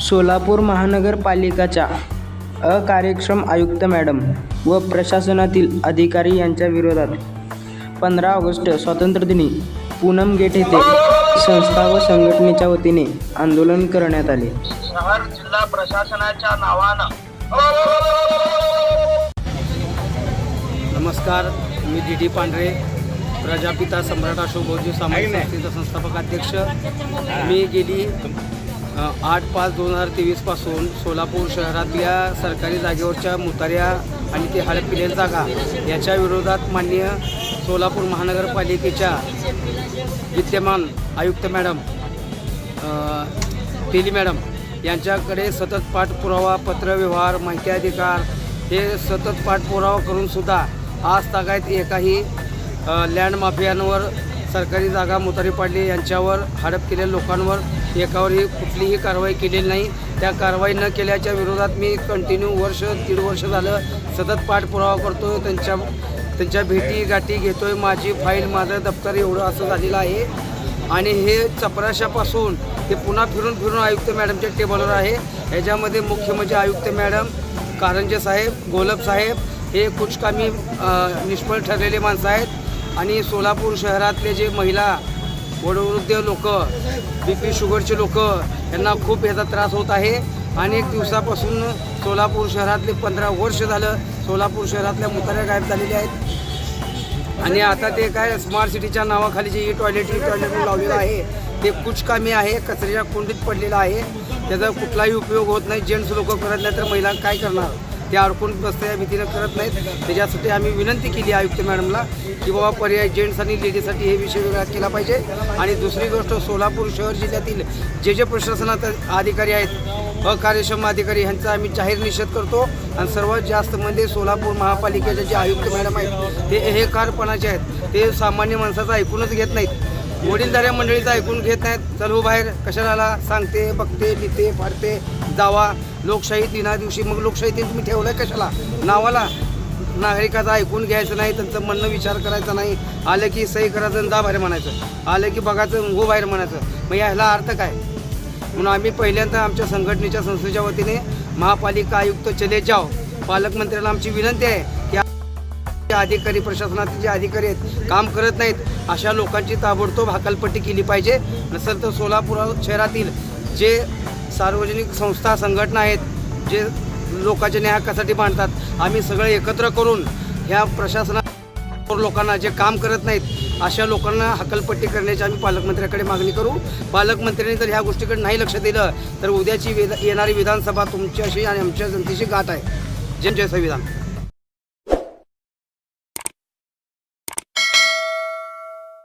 सोलापूर महानगरपालिकाच्या अकार्यक्षम आयुक्त मॅडम व प्रशासनातील अधिकारी यांच्या विरोधात पंधरा ऑगस्ट स्वातंत्र्यदिनी पूनम गेट येथे संस्था व संघटनेच्या वतीने आंदोलन करण्यात आले. शहर जिल्हा प्रशासनाच्या नावानं. नमस्कार मी डी डी पांढरे प्रजापिता सम्राट अशोक भाऊजी सामाजिक संस्थेचा संस्थापक अध्यक्ष. मी गेली आठ पाच दोन हजार तेवीसपासून सोलापूर शहरातल्या सरकारी जागेवरच्या मुताऱ्या आणि ते हडपिलेल्या जागा याच्या विरोधात माननीय सोलापूर महानगरपालिकेच्या विद्यमान आयुक्त मॅडम तेली मॅडम यांच्याकडे सतत पाठपुरावा पत्रव्यवहार माहिती अधिकार हे सतत पाठपुरावा करूनसुद्धा आज तागायत एकाही लँड माफियांवर सरकारी जागा मुतारी पाडली. यांच्यावर हडप केलेल्या लोकांवर एकावर कुठलीही कारवाई केलेली नाही. त्या कारवाई न केल्याच्या विरोधात मी कंटिन्यू वर्ष दीड वर्ष झालं सतत पाठपुरावा करतो त्यांच्या त्यांच्या भेटी गाठी घेतोय. माझी फाईल माझं दप्तर एवढं असं झालेलं आहे. आणि हे चपराशापासून ते पुन्हा फिरून फिरून आयुक्त मॅडमच्या टेबलवर आहे. ह्याच्यामध्ये मुख्य म्हणजे आयुक्त मॅडम कारंजे साहेब गोलब साहेब हे कुचकामी निष्फळ ठरलेले माणसं आहेत. आणि सोलापूर शहरातले जे महिला वयोवृद्ध लोक बी पी शुगरचे लोक यांना खूप याचा त्रास होत आहे. अनेक दिवसापासून सोलापूर शहरातले पंधरा वर्ष झालं सोलापूर शहरातल्या मुताऱ्या गायब झालेल्या आहेत. आणि आता ते काय स्मार्ट सिटीच्या नावाखाली जे टॉयलेट टॉयलेट लावलेलं आहे ते कुचकामी आहे कचऱ्याच्या कुंडीत पडलेलं आहे. त्याचा कुठलाही उपयोग होत नाही. जेंट्स लोक करत नाही तर महिला काय करणार? ते अडकून बसत्या भीतीनं करत नाहीत. त्याच्यासाठी आम्ही विनंती केली आयुक्त मॅडमला की बाबा पर्याय जेंट्स आणि लेडीजसाठी हे विषय वेगळा केला पाहिजे. आणि दुसरी गोष्ट सोलापूर शहर जिल्ह्यातील जे जे प्रशासनात अधिकारी आहेत अकार्यक्षम अधिकारी ह्यांचा आम्ही जाहीर निषेध करतो. आणि सर्वात जास्त म्हणजे सोलापूर महापालिकेचे जे आयुक्त मॅडम आहेत ते हे कारपणाचे आहेत. ते सामान्य माणसाचं ऐकूनच घेत नाहीत. वडीलधाऱ्या मंडळीचा ऐकून घेत नाहीत चल हो बाहेर. कशाला आला सांगते बघते लिहिते फाडते जावा. लोकशाही दिना दिवशी. मग लोकशाही ते तुम्ही ठेवलं कशाला? नावाला. नागरिकाचं ऐकून घ्यायचं नाही त्यांचं म्हणणं विचार करायचा नाही. आलं की सही करायचं जा बाहेर म्हणायचं. आलं की बघायचं हो बाहेर म्हणायचं. मग ह्याला अर्थ काय? म्हणून आम्ही पहिल्यांदा आमच्या संघटनेच्या संस्थेच्या वतीने महापालिका आयुक्त चले जाव पालकमंत्र्याला आमची विनंती आहे की जे अधिकारी प्रशासनाचे जे अधिकारी आहेत काम करत नाहीत अशा लोकांची ताबडतोब हकालपट्टी केली पाहिजे. नसेल तर सोलापूर शहरातील जे सार्वजनिक संस्था संघटना आहेत जे लोकांच्या न्याय हक्कासाठी मांडतात आम्ही सगळे एकत्र करून ह्या प्रशासना लोकांना जे काम करत नाहीत अशा लोकांना हकलपट्टी करण्याची आम्ही पालकमंत्र्याकडे मागणी करू. पालकमंत्र्यांनी जर ह्या गोष्टीकडे नाही लक्ष दिलं तर उद्याची विधा येणारी विधानसभा तुमच्याशी आणि आमच्या जनतेशी गाठ आहे. जन जय संविधान.